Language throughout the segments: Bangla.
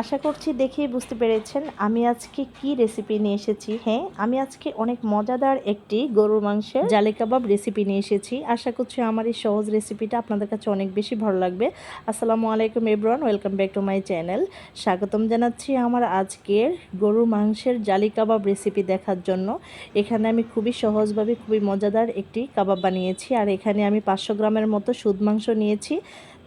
আশা করছি দেখেই বুঝতে পেরেছেন আমি আজকে কি রেসিপি নিয়ে এসেছি। হ্যাঁ আমি আজকে অনেক মজাদার একটি গরুর মাংসের জালি কাবাব রেসিপি নিয়ে এসেছি। আশা করছি আমার এই সহজ রেসিপিটা আপনাদের কাছে অনেক বেশি ভালো লাগবে। আসসালামু আলাইকুম এব্রান welcome back to my channel স্বাগতম জানাচ্ছি আমার আজকের গরুর মাংসের জালি কাবাব রেসিপি দেখার জন্য। এখানে আমি খুবই সহজভাবে, খুবই মজাদার একটি কাবাব বানিয়েছি। আর এখানে আমি পাঁচশো গ্রামের মতো সুদ মাংস নিয়েছি।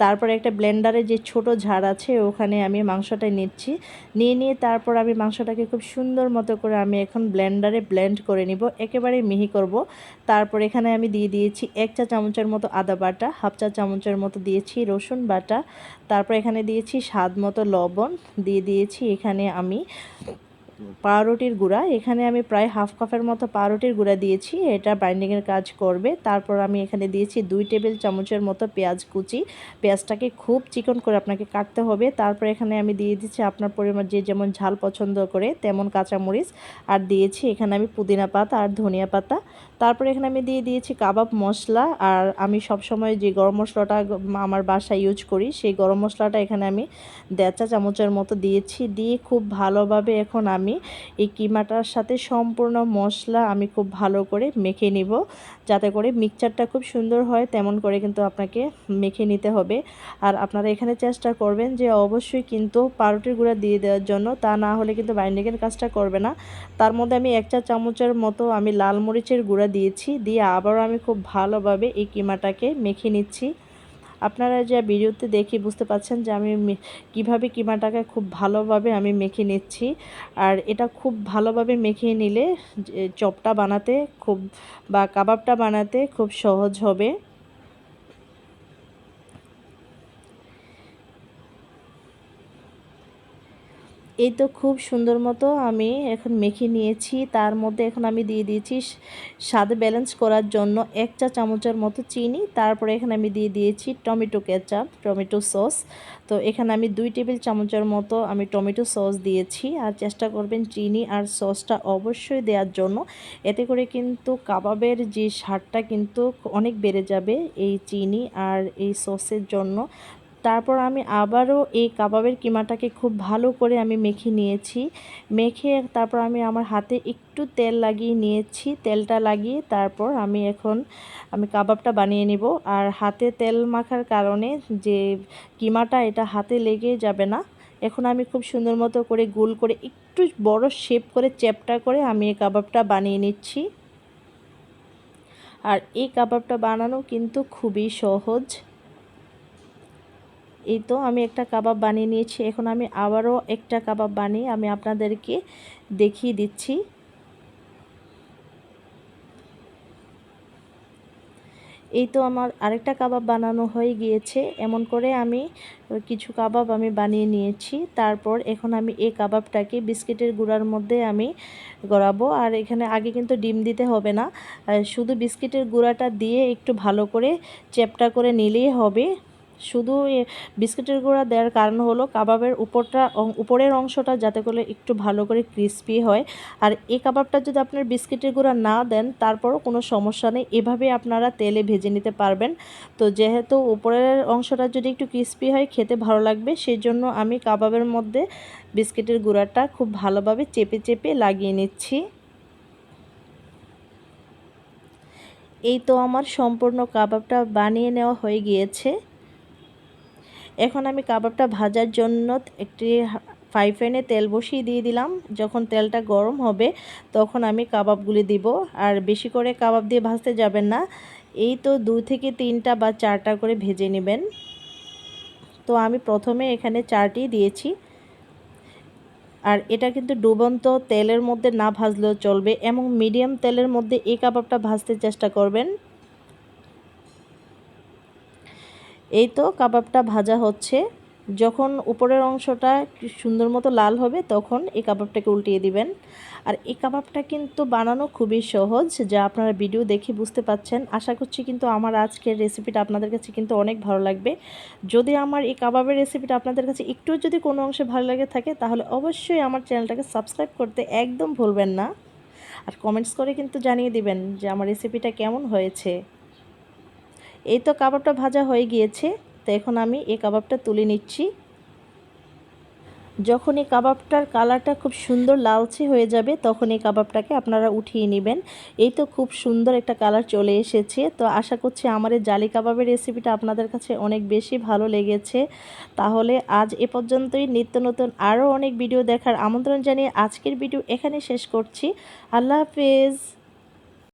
তারপরে একটা ব্লেন্ডারে যে ছোট ঝাড় আছে, ওখানে আমি মাংসটা নিচ্ছি। নিয়ে নিয়ে তারপর আমি মাংসটাকে খুব সুন্দর মতো করে আমি এখন ব্লেন্ডারে ব্লেন্ড করে নিব। একেবারে মিহি করব। তারপর এখানে আমি দিয়ে দিয়েছি এক চা চামচের মতো আদা বাটা, হাফ চা চামচের মতো দিয়েছি রসুন বাটা। তারপর এখানে দিয়েছি স্বাদ মতো লবণ। দিয়ে দিয়েছি এখানে আমি পাউরুটির গুঁড়া। এখানে আমি প্রায় হাফ কাপের মতো পাউরুটির গুঁড়া দিয়েছি। এটা বাইন্ডিংয়ের কাজ করবে। তারপর আমি এখানে দিয়েছি দুই টেবিল চামচের মতো পেঁয়াজ কুচি। পেঁয়াজটাকে খুব চিকন করে আপনাকে কাটতে হবে। তারপর এখানে আমি দিয়ে দিচ্ছি আপনার পরিমাণ যে যেমন ঝাল পছন্দ করে, তেমন কাঁচামরিচ। আর দিয়েছি এখানে আমি পুদিনা পাতা আর ধনিয়া পাতা। তারপর এখানে আমি দিয়ে দিয়েছি কাবাব মশলা আর আমি সব সময় যে গরম মশলাটা আমার বাসায় ইউজ করি, সেই গরম মশলাটা এখানে আমি দেড় চা চামচের মতো দিয়েছি। দিয়ে খুব ভালোভাবে এখন আমি এই কিমাটার সাথে সম্পূর্ণ মশলা আমি খুব ভালো করে মেখে নিব, যাতে করে মিক্সচারটা খুব সুন্দর হয়, তেমন করে কিন্তু আপনাকে মেখে নিতে হবে। আর আপনারা এখানে চেষ্টা করবেন যে অবশ্যই কিন্তু পাউরুটির গুঁড়া দিয়ে দেওয়ার জন্য, তা না হলে কিন্তু বাইন্ডিংয়ের কাজটা করবে না। তার মধ্যে আমি এক চা চামচের মতো আমি লাল মরিচের গুঁড়া দিয়েছি। দিয়ে আবারও আমি খুব ভালোভাবে এই কিমাটাকে মেখে নিচ্ছি। আপনারা যা ভিডিওতে দেখে বুঝতে পাচ্ছেন যে আমি কীভাবে কিমাটাকে খুব ভালোভাবে আমি মেখে নিচ্ছি। আর এটা খুব ভালোভাবে মেখে নিলে চপটা বানাতে খুব বা কাবাবটা বানাতে খুব সহজ হবে। এই তো খুব সুন্দর মতো আমি এখন মেখে নিয়েছি। তার মধ্যে এখন আমি দিয়ে দিয়েছি স্বাদ ব্যালেন্স করার জন্য এক চা চামচের মতো চিনি। তারপরে এখানে আমি দিয়ে দিয়েছি টমেটো কেচাপ টমেটো সস তো এখানে আমি দুই টেবিল চামচের মতো আমি টমেটো সস দিয়েছি। আর চেষ্টা করবেন চিনি আর সসটা অবশ্যই দেওয়ার জন্য। এতে করে কিন্তু কাবাবের যে স্বাদটা কিন্তু অনেক বেড়ে যাবে এই চিনি আর এই সসের জন্য। তারপর আমি আবারও এই কাবাবের কিমাটাকে খুব ভালো করে আমি মেখে নিয়েছি। মেখে তারপর আমি আমার হাতে একটু তেল লাগিয়ে নিয়েছি, তেলটা লাগিয়ে তারপর আমি এখন আমি কাবাবটা বানিয়ে নিব। আর হাতে তেল মাখার কারণে যে কিমাটা এটা হাতে লেগে যাবে না, এখন আমি খুব সুন্দর মতো করে গোল করে একটু বড় শেপ করে চ্যাপটা করে আমি এই কাবাবটা বানিয়ে নিচ্ছি। আর এই কাবাবটা বানানো কিন্তু খুবই সহজ। এই তো আমি একটা কাবাব বানিয়ে নিয়েছি। এখন আমি আবারও একটা কাবাব বানিয়ে আমি আপনাদেরকে দেখিয়ে দিচ্ছি। এই তো আমার আরেকটা কাবাব বানানো হয়ে গিয়েছে। এমন করে আমি কিছু কাবাব আমি বানিয়ে নিয়েছি। তারপর এখন আমি এই কাবাবটাকে বিস্কিটের গুঁড়ার মধ্যে আমি গড়াবো। আর এখানে আগে কিন্তু ডিম দিতে হবে না। শুধু বিস্কিটের গুঁড়াটা দিয়ে একটু ভালো করে চ্যাপটা করে নিলেই হবে। শুধু বিস্কিটের গুঁড়া দেওয়ার কারণ হলো কাবাবের উপরটা উপরের অংশটা যাতে করে একটু ভালো করে ক্রিস্পি হয়। আর এই কাবাবটা যদি আপনার বিস্কিটের গুঁড়া না দেন, তারপরও কোনো সমস্যা নেই। এভাবে আপনারা তেলে ভেজে নিতে পারবেন। তো যেহেতু উপরের অংশটা যদি একটু ক্রিস্পি হয়, খেতে ভালো লাগবে। সেই জন্য আমি কাবাবের মধ্যে বিস্কিটের গুঁড়াটা খুব ভালোভাবে চেপে চেপে লাগিয়ে নিচ্ছি। এই তো আমার সম্পূর্ণ কাবাবটা বানিয়ে নেওয়া হয়ে গিয়েছে। এখন আমি কাবাবটা ভাজার জন্য একটি ফ্রাই প্যানে তেল বসিয়ে দিয়ে দিলাম। যখন তেলটা গরম হবে, তখন আমি কাবাবগুলি দিব। আর বেশি করে কাবাব দিয়ে ভাজতে যাবেন না। এই তো দু থেকে তিনটা বা চারটা করে ভেজে নেবেন। তো আমি প্রথমে এখানে চারটি দিয়েছি। আর এটা কিন্তু ডুবন্ত তেলের মধ্যে না ভাজলেও চলবে। এবং মিডিয়াম তেলের মধ্যে এই কাবাবটা ভাজতে চেষ্টা করবেন। এই তো কাবাবটা ভাজা হচ্ছে। যখন উপরের অংশটা সুন্দর মতো লাল হবে, তখন এই কাবাবটাকে উল্টিয়ে দিবেন। আর এই কাবাবটা কিন্তু বানানো খুবই সহজ, যা আপনারা ভিডিও দেখে বুঝতে পাচ্ছেন। আশা করছি কিন্তু আমার আজকের রেসিপিটা আপনাদের কাছে কিন্তু অনেক ভালো লাগবে। যদি আমার এই কাবাবের রেসিপিটা আপনাদের কাছে একটু যদি কোনো অংশে ভালো লাগে থাকে, তাহলে অবশ্যই আমার চ্যানেলটাকে সাবস্ক্রাইব করতে একদম ভুলবেন না। আর কমেন্টস করে কিন্তু জানিয়ে দিবেন যে আমার রেসিপিটা কেমন হয়েছে। এই তো কাবাবটা ভাজা হয়ে গিয়েছে, তো এখন আমি এই কাবাবটা তুলে নিচ্ছি। যখন এই কাবাবটার কালারটা খুব সুন্দর লালচে হয়ে যাবে, তখন এই কাবাবটাকে আপনারা উঠিয়ে নেবেন। এই তো খুব সুন্দর একটা কালার চলে এসেছে, তো আশা করছি আমার এই জালি কাবাবের রেসিপিটা আপনাদের কাছে অনেক বেশি ভালো লেগেছে। তাহলে আজ এ পর্যন্তই, নিত্য নতুন আরও অনেক ভিডিও দেখার আমন্ত্রণ জানিয়ে আজকের ভিডিও এখানে শেষ করছি। আল্লাহ হাফেজ।